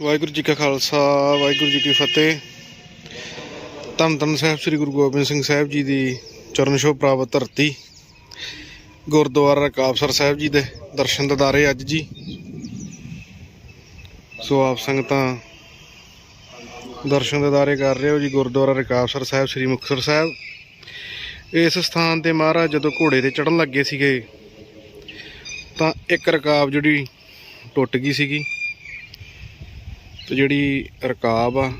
ਵਾਹਿਗੁਰੂ ਜੀ ਕਾ ਖਾਲਸਾ, ਵਾਹਿਗੁਰੂ ਜੀ ਕੀ ਫਤਿਹ। ਧੰਨ ਧੰਨ ਸਾਹਿਬ ਸ੍ਰੀ ਗੁਰੂ ਗੋਬਿੰਦ ਸਿੰਘ ਸਾਹਿਬ ਜੀ ਦੀ ਚਰਨ ਛੋਹ ਪ੍ਰਾਪਤ ਧਰਤੀ। ਗੁਰਦੁਆਰਾ ਰਕਾਬਸਰ ਸਾਹਿਬ ਜੀ ਦੇ ਦਰਸ਼ਨ ਦਿਦਾਰੇ ਅੱਜ ਜੀ। ਸੋ ਆਪ ਸੰਗਤਾਂ ਦਰਸ਼ਨ ਦਿਦਾਰੇ ਕਰ ਰਹੇ ਹੋ ਜੀ ਗੁਰਦੁਆਰਾ ਰਕਾਬਸਰ ਸਾਹਿਬ ਸ੍ਰੀ ਮੁਕਤਸਰ ਸਾਹਿਬ। ਇਸ ਸਥਾਨ ਤੇ ਮਹਾਰਾਜ ਜਦੋਂ ਘੋੜੇ ਤੇ ਚੜਨ ਲੱਗੇ ਸੀਗੇ, ਤਾਂ ਇੱਕ ਰਕਾਬ ਜਿਹੜੀ ਟੁੱਟ ਗਈ ਸੀਗੀ। ਤੇ ਜਿਹੜੀ ਰਕਾਬ ਆ,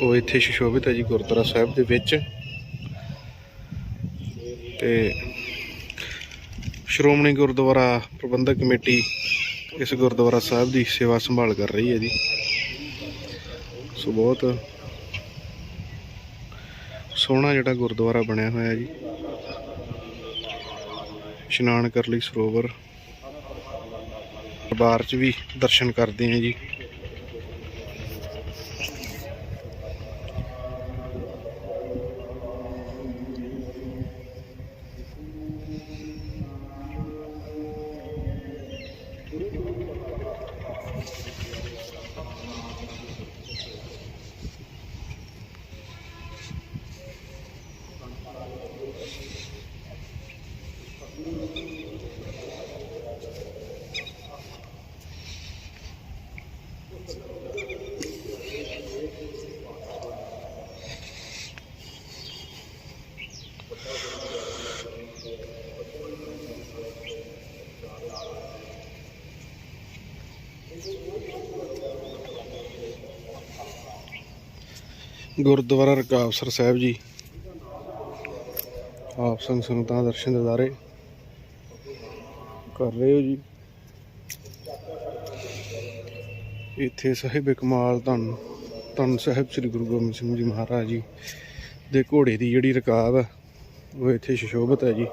ਉਹ ਇੱਥੇ ਸ਼ੋਭਿਤ ਹੈ ਜੀ ਗੁਰਦੁਆਰਾ ਸਾਹਿਬ ਦੇ ਵਿੱਚ। ਤੇ ਸ਼੍ਰੋਮਣੀ ਗੁਰਦੁਆਰਾ ਪ੍ਰਬੰਧਕ ਕਮੇਟੀ ਇਸ ਗੁਰਦੁਆਰਾ ਸਾਹਿਬ ਦੀ ਸੇਵਾ ਸੰਭਾਲ ਕਰ ਰਹੀ ਹੈ ਜੀ। ਸੋ ਬਹੁਤ ਸੋਹਣਾ ਜਿਹੜਾ ਗੁਰਦੁਆਰਾ ਬਣਿਆ ਹੋਇਆ ਜੀ। ਇਸ਼ਨਾਨ ਕਰਨ ਲਈ ਸਰੋਵਰ, ਦਰਬਾਰ 'ਚ ਵੀ ਦਰਸ਼ਨ ਕਰਦੇ ਹਾਂ ਜੀ। ਗੁਰਦੁਆਰਾ ਰਕਾਬਸਰ ਸਾਹਿਬ ਜੀ। ਆਪ ਸੰਗ ਸੰਗਤਾਂ ਦਰਸ਼ਨ ਦਿਦਾਰੇ ਕਰ ਰਹੇ ਹੋ ਜੀ। ਇੱਥੇ ਸਾਹਿਬ ਕਮਾਲ ਧੰਨ ਧੰਨ ਸਾਹਿਬ ਸ੍ਰੀ ਗੁਰੂ ਗੋਬਿੰਦ ਸਿੰਘ ਜੀ ਮਹਾਰਾਜ ਜੀ ਦੇ ਘੋੜੇ ਦੀ ਜਿਹੜੀ ਰਕਾਬ ਹੈ, ਉਹ ਇੱਥੇ ਸ਼ੋਭਤ ਹੈ ਜੀ।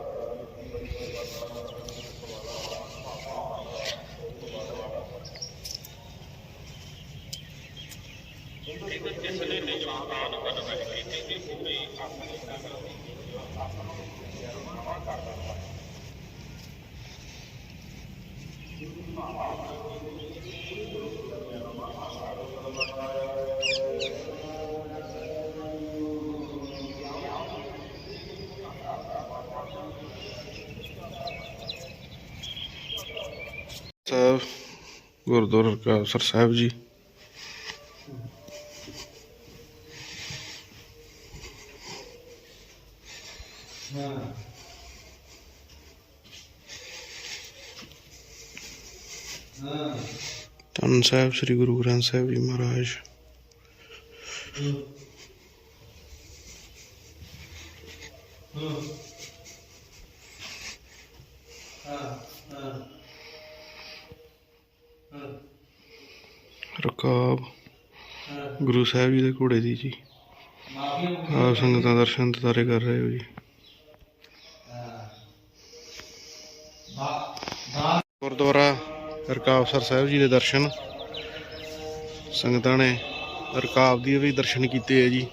ਸਾਹਿਬ ਗੁਰਦੁਆਰਾ ਰਕਾਬਸਰ ਸਾਹਿਬ ਜੀ ਧੰਨ ਸਾਹਿਬ, ਸ੍ਰੀ ਗੁਰੂ ਗ੍ਰੰਥ ਸਾਹਿਬ ਜੀ ਮਹਾਰਾਜ। ਰਕਾਬ, ਗੁਰੂ ਸਾਹਿਬ ਜੀ ਦੇ ਘੋੜੇ ਦੀ ਜੀ। ਆਪ ਸੰਗਤਾਂ ਦਰਸ਼ਨ ਤਾਰੇ ਕਰ ਰਹੇ ਹੋ ਜੀ। ਗੁਰਦੁਆਰਾ ਰਕਾਬਸਰ ਸਾਹਿਬ ਜੀ ਦੇ ਦਰਸ਼ਨ। ਸੰਗਤਾਂ ਨੇ ਰਕਾਬ ਦੀ ਵੀ ਦਰਸ਼ਨ ਕੀਤੇ ਹੈ ਜੀ।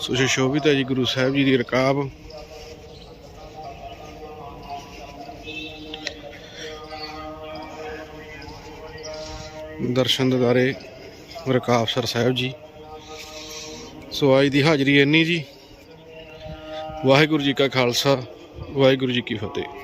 ਸੋ ਸ਼ੋਭਿਤ ਹੈ ਜੀ ਗੁਰੂ ਸਾਹਿਬ ਜੀ ਦੀ ਰਕਾਬ। ਦਰਸ਼ਨ ਦਿਦਾਰੇ ਰਕਾਬਸਰ ਸਾਹਿਬ ਜੀ। ਸੋ ਅੱਜ ਦੀ ਹਾਜ਼ਰੀ ਇੰਨੀ ਜੀ। ਵਾਹਿਗੁਰੂ ਜੀ ਕਾ ਖਾਲਸਾ, ਵਾਹਿਗੁਰੂ ਜੀ ਕੀ ਫਤਿਹ।